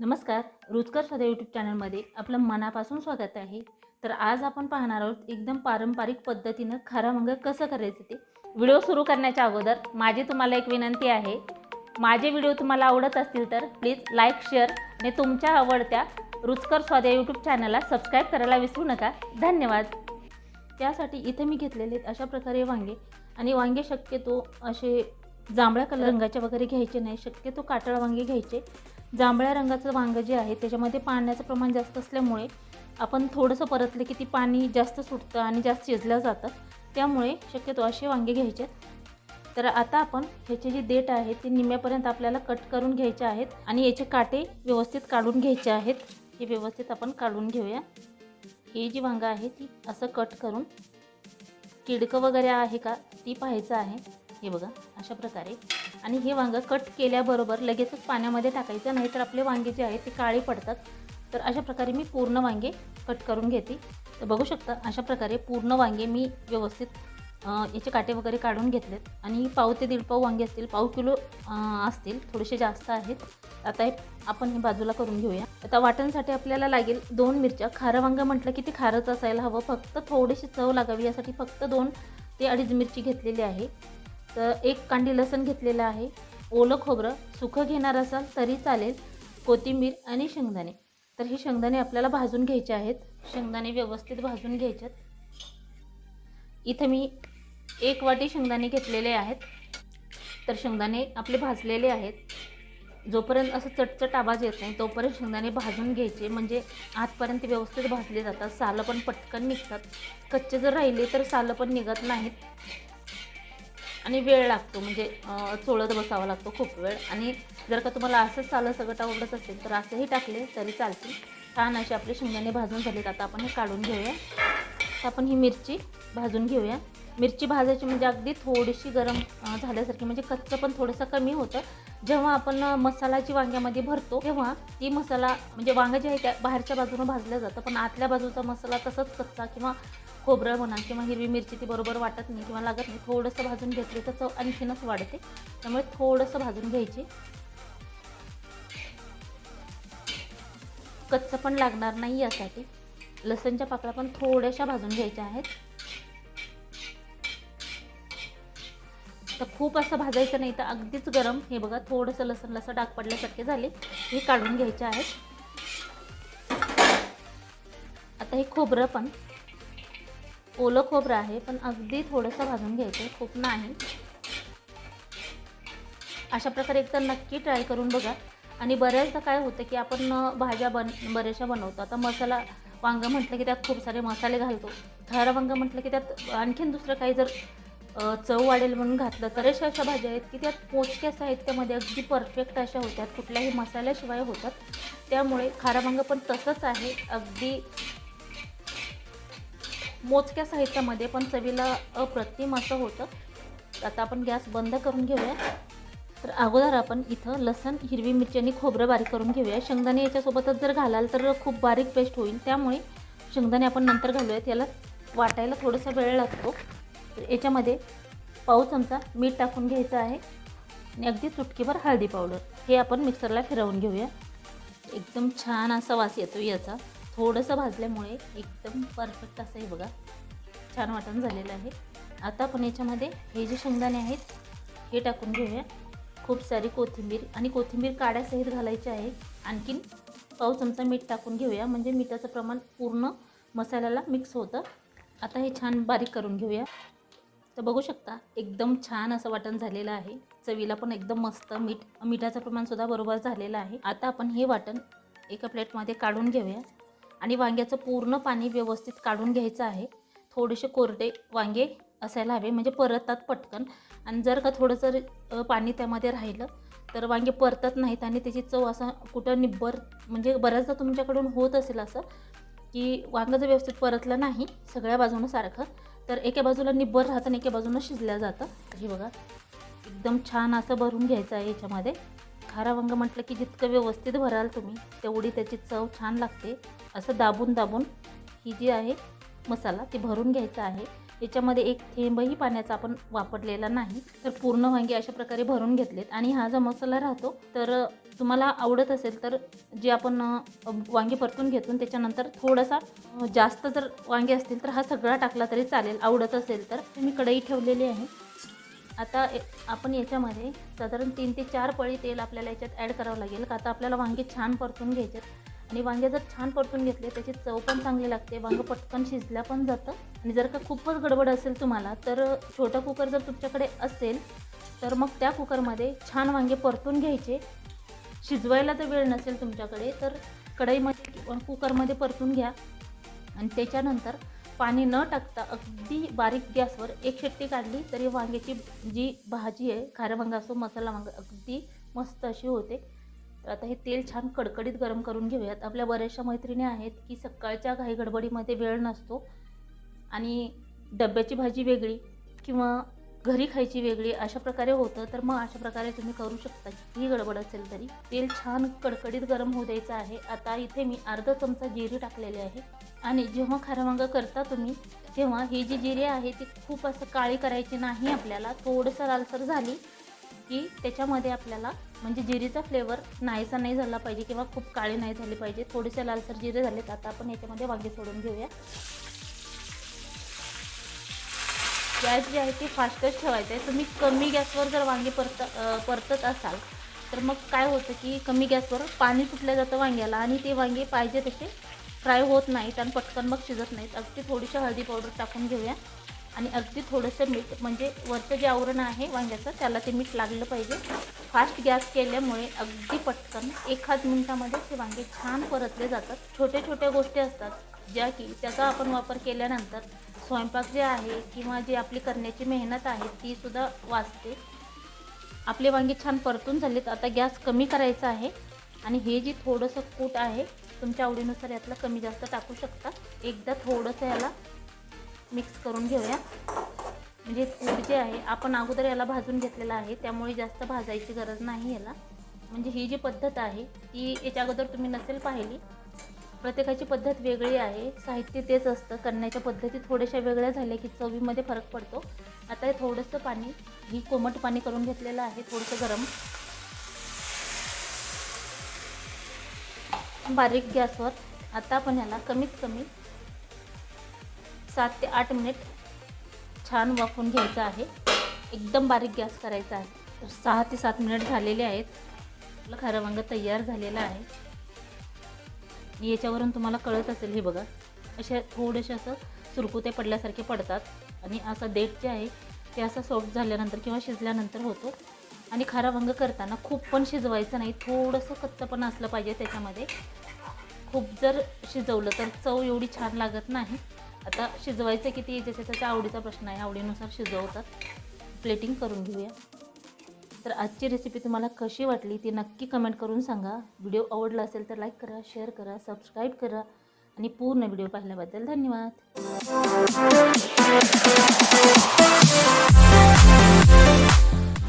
नमस्कार रुचकर सदा यूट्यूब चॅनलमध्ये आपलं मनापासून स्वागत आहे. तर आज आपण पाहणार आहोत एकदम पारंपरिक पद्धतीनं खारा मंग म्हणजे कसं करायचं ते. व्हिडिओ सुरू करण्याच्या अगोदर माझी तुम्हाला एक विनंती आहे. माझे व्हिडिओ तुम्हाला आवडत असतील तर प्लीज लाईक शेअर आणि तुमच्या आवडत्या रुचकर स्वाद्या यूट्यूब चॅनलला सबस्क्राईब करायला विसरू नका. धन्यवाद. त्यासाठी इथे मी घेतलेले आहेत अशा प्रकारे वांगे आणि वांगे शक्यतो असे जांभळ्या कलर रंगाचे वगैरे घ्यायचे नाही. शक्यतो काटळ वांगे घ्यायचे. जांभळ्या रंगाचं वांगं जे आहे त्याच्यामध्ये पाण्याचं प्रमाण जास्त असल्यामुळे आपण थोडंसं परतले की ती पाणी जास्त सुटतं आणि जास्त शिजलं जातं त्यामुळे शक्यतो असे वांगे घ्यायचे. तर आता आपण ह्याचे जे देठ आहे ते निम्म्यापर्यंत आपल्याला कट करून घ्यायचे आहेत आणि याचे काटे व्यवस्थित काढून घ्यायचे आहेत. हे व्यवस्थित आपण काढून घेऊया. ही जी वांगं आहे ती असं कट करून किडकं वगैरे आहे का ती पाहायचं आहे. हे बघा अशा प्रकारे. आणि हे वांगं कट केल्याबरोबर लगेचच पाण्यामध्ये टाकायचं नाही तर आपले वांगे जे आहेत ते काळे पडतात. तर अशा प्रकारे मी पूर्ण वांगे कट करून घेते. तर बघू शकता अशा प्रकारे पूर्ण वांगे मी व्यवस्थित याचे काटे वगैरे काढून घेतलेत. आणि पाव ते दीड पाव वांगे असतील पाव किलो असतील थोडेसे जास्त आहेत. आता हे आपण हे बाजूला करून घेऊया. आता वाटणसाठी आपल्याला लागेल दोन मिरच्या. खारं वांगं म्हटलं की ते खारंच असायला हवं. फक्त थोडीशी चव लागावी यासाठी फक्त दोन ते अडीच मिरची घेतलेली आहे. तर एक कांडी लसण घेतलेलं आहे. ओलं खोबरं सुखं घेणार असाल तरी चालेल. कोथिंबीर आणि शेंगदाणे. तर हे शेंगदाणे आपल्याला भाजून घ्यायचे आहेत. शेंगदाणे व्यवस्थित भाजून घ्यायच्यात इथं मी एक वाटी शेंगदाणे घेतलेले आहेत. तर शेंगदाणे आपले भाजलेले आहेत. जोपर्यंत असं चटचट आवाज येत नाही तोपर्यंत शेंगदाणे भाजून घ्यायचे. म्हणजे आतपर्यंत व्यवस्थित भाजले जातात. सालं पण पटकन निघतात. कच्चे जर राहिले तर सालं पण निघत नाहीत. आणि वेळ लागतो म्हणजे चोळत बसावा लागतो खूप वेळ. आणि जर का तुम्हाला असंच सालं सगळं आवडत असेल तर असंही टाकले तरी चालतील. छान असे आपले शेंगदाणे भाजून झालेत. आता आपण हे काढून घेऊया. तर आपण ही मिरची भाजून घेऊया. मिरची भाजायची म्हणजे अगदी थोडीशी गरम झाल्यासारखी म्हणजे कच्चं पण थोडंसं कमी होतं. जेव्हा आपण मसालाची वांग्यामध्ये भरतो तेव्हा ती मसाला म्हणजे वांगं जे आहे त्या बाहेरच्या बाजूनं भाजलं जातं. पण आतल्या बाजूचा मसाला तसंच कच्चा किंवा खोबरं म्हणा किंवा हिरवी मिरची ती बरोबर वाटत नाही किंवा लागत नाही. थोडंसं भाजून घेतली तर चव आणखीनच वाढते. त्यामुळे थोडंसं भाजून घ्यायची. कच्चं पण लागणार नाही यासाठी. लसणच्या पाकळ्या पण थोड्याशा भाजून घ्यायच्या आहेत. तर खूप असं भाजायचं नाही तर अगदीच गरम. हे बघा थोडंसं लसण लसं डाग पडल्यासारखे झाले. हे काढून घ्यायचे आहेत. आता हे खोबरं पण ओलं खोबरं आहे पण अगदी थोडंसं भाजून घ्यायचं आहे खूप नाही. अशा प्रकारे एकतर नक्की ट्राय करून बघा. आणि बऱ्याचदा काय होतं की आपण भाज्या बन बऱ्याचशा बनवतो. आता मसाला वांगं म्हटलं की त्यात खूप सारे मसाले घालतो. खारं वांगं म्हटलं की त्यात आणखीन दुसरं काही जर चव वाढेल म्हणून घातलं तर अशा अशा भाज्या आहेत की त्यात पोचक्या साहित्यामध्ये अगदी परफेक्ट अशा होत्यात. कुठल्याही मसाल्याशिवाय होतात. त्यामुळे खारं वांगं पण तसंच आहे. अगदी मोजक्या साहित्यामध्ये पण चवीला अप्रतिम असं होतं. आता आपण गॅस बंद करून घेऊया. तर अगोदर आपण इथं लसण हिरवी मिरची आणि खोबरं बारीक करून घेऊया. शेंगदाणे याच्यासोबतच जर घालाल तर खूप बारीक पेस्ट होईल. त्यामुळे शेंगदाणे आपण नंतर घालूयात. याला वाटायला थोडासा वेळ लागतो. तर याच्यामध्ये पाऊ चमचा मीठ टाकून घ्यायचं आहे. आणि अगदी चुटकीभर हळदी पावडर. हे आपण मिक्सरला फिरवून घेऊया. एकदम छान असा वास येतो याचा. थोडंसं भाजल्यामुळे एकदम परफेक्ट असं हे बघा. छान वाटण झालेलं आहे. आता आपण याच्यामध्ये हे जे शेंगदाणे आहेत हे टाकून घेऊया. खूप सारी कोथिंबीर आणि कोथिंबीर काड्यासहित घालायची आहे. आणखीन पाव चमचा मीठ टाकून घेऊया. म्हणजे मिठाचं प्रमाण पूर्ण मसाल्याला मिक्स होतं. आता हे छान बारीक करून घेऊया. तर बघू शकता एकदम छान असं वाटण झालेलं आहे. चवीला पण एकदम मस्त मीठ मिठाचं प्रमाणसुद्धा बरोबर झालेलं आहे. आता आपण हे वाटण एका प्लेटमध्ये काढून घेऊया. आणि वांग्याचं पूर्ण पाणी व्यवस्थित काढून घ्यायचं आहे. थोडेसे कोरडे वांगे असायला हवे म्हणजे परततात पटकन. आणि जर का थोडंसं पाणी त्यामध्ये राहिलं तर वांगे परतत नाहीत आणि त्याची चव असं कुठं निब्बर म्हणजे बऱ्याचदा तुमच्याकडून होत असेल असं की वांगं जर व्यवस्थित परतलं नाही सगळ्या बाजूनं सारखं तर एका बाजूला निब्बर राहतं आणि एका बाजूनं शिजलं जातं. हे बघा एकदम छान असं भरून घ्यायचं आहे याच्यामध्ये. खारा वांगं म्हटलं की जितकं व्यवस्थित भराल तुम्ही तेवढी त्याची चव छान लागते. असं दाबून दाबून ही जी आहे मसाला ती भरून घ्यायचा आहे. याच्यामध्ये एक थेंबही पाण्याचा आपण वापरलेला नाही तर पूर्ण वांगे अशा प्रकारे भरून घेतलेत. आणि हा जो मसाला राहतो तर तुम्हाला आवडत असेल तर जे आपण वांगे परतून घेतो त्याच्यानंतर थोडासा जास्त जर वांगे असतील तर हा सगळा टाकला तरी चालेल. आवडत असेल तर मी कढई ठेवलेली आहे. आता आपण याच्यामध्ये साधारण तीन ते चार पळी तेल आपल्याला याच्यात ॲड करावं लागेल. का आता आपल्याला वांगे छान परतून घ्यायचे आणि वांगे जर छान परतून घेतले त्याची चव पण चांगली लागते वांगं पटकन शिजल्या पण जातं. आणि जर का खूपच गडबड असेल तुम्हाला तर छोटा कुकर जर तुमच्याकडे असेल तर मग त्या कुकरमध्ये छान वांगे परतून घ्यायचे. शिजवायला तर वेळ नसेल तुमच्याकडे तर कढईमध्ये किंवा कुकरमध्ये परतून घ्या. आणि त्याच्यानंतर पाणी न टाकता अगदी बारीक गॅसवर एक शेट्टी काढली तरी वांग्याची जी भाजी आहे खारं वांगा असो मसाला वांगा अगदी मस्त अशी होते. तर आता हे तेल छान कडकडीत गरम करून घेऊयात. आपल्या बऱ्याचशा मैत्रिणी आहेत की सकाळच्या घाई गडबडीमध्ये वेळ नसतो आणि डब्याची भाजी वेगळी किंवा घरी खायची वेगळी अशा प्रकारे होतं तर मग अशा प्रकारे तुम्ही करू शकता. ही गडबड असेल तरी तेल छान कडकडीत गरम होऊ द्यायचं आहे. आता इथे मी अर्धा चमचा जिरी टाकलेली आहे. आणि जेव्हा खारवांग करता तुम्ही तेव्हा ही जी जिरे आहे ती खूप असं काळी करायची नाही आपल्याला. थोडंसं लालसर झाली की त्याच्यामध्ये आपल्याला म्हणजे जिरीचा फ्लेवर नाहीसा नाही झाला पाहिजे किंवा खूप काळी नाही झाली पाहिजे. थोडेसे लालसर जिरे झालेत. आता आपण याच्यामध्ये वांगे सोडून घेऊया. गॅस जी आहे ती फास्टच ठेवायचं आहे. तुम्ही कमी गॅसवर जर वांगे परत परतत असाल तर मग काय होतं की कमी गॅसवर पाणी सुटलं जातं वांग्याला आणि ते वांगे पाहिजे तसे फ्राय होत नाहीत आणि पटकन मग शिजत नाहीत. अगदी थोडीशी हळदी पावडर टाकून घेऊया. आणि अगदी थोडंसं मीठ म्हणजे वरचं जे आवरण आहे वांग्याचं त्याला ते मीठ लागलं पाहिजे. फास्ट गॅस केल्यामुळे अगदी पटकन एखाद मिनटामध्ये ते वांगे छान परतले जातात. छोट्या छोट्या गोष्टी असतात ज्या की त्याचा आपण वापर केल्यानंतर स्वयंपाक जे आहे किंवा जी आपली करण्याची मेहनत आहे ती सुद्धा वाचते. आपले वांगे छान परतून झालेत. आता गॅस कमी करायचा आहे. आणि हे जे थोडंसं कूट आहे तुमच्या आवडीनुसार यातलं कमी जास्त टाकू शकता. एकदा थोडंसं याला मिक्स करून घेऊया. म्हणजे कूट जे आहे आपण अगोदर याला भाजून घेतलेलं आहे त्यामुळे जास्त भाजायची गरज नाही याला. म्हणजे ही जी पद्धत आहे ती याच्या अगोदर तुम्ही नसेल पाहिली प्रत्येकाची पद्धत वेगळी आहे. साहित्य तेच असतं करण्याच्या पद्धती थोड्याशा वेगळ्या झाल्या की चवीमध्ये फरक पडतो. आता हे थोडंसं पाणी ही कोमट पाणी करून घेतलेलं आहे थोडंसं गरम. बारीक गॅसवर आता आपण ह्याला कमीत कमी सात ते आठ मिनिट छान वाफून घ्यायचं आहे. एकदम बारीक गॅस करायचा आहे. तर सहा ते सात मिनिट झालेले आहेत. आपलं खारं तयार झालेलं आहे. याच्यावरून तुम्हाला कळत असेल हे बघा अशा थोडेसे असं सुरकुते पडल्यासारखे पडतात. आणि असं देठ जे आहे ते असं सॉफ्ट झाल्यानंतर किंवा शिजल्यानंतर होतो. आणि खारा वांग करताना खूप पण शिजवायचं नाही. थोडंसं कच्चं पण असलं पाहिजे त्याच्यामध्ये. खूप जर शिजवलं तर चव एवढी छान लागत नाही. आता शिजवायचं किती ज्याच्या त्याच्या आवडीचा प्रश्न आहे. आवडीनुसार शिजवतात. प्लेटिंग करून घेऊया. तर आजची रेसिपी तुम्हाला कशी वाटली ती नक्की कमेंट करून सांगा. व्हिडिओ आवडला असेल तर लाईक करा शेअर करा सबस्क्राईब करा. आणि पूर्ण व्हिडिओ पाहिल्याबद्दल धन्यवाद.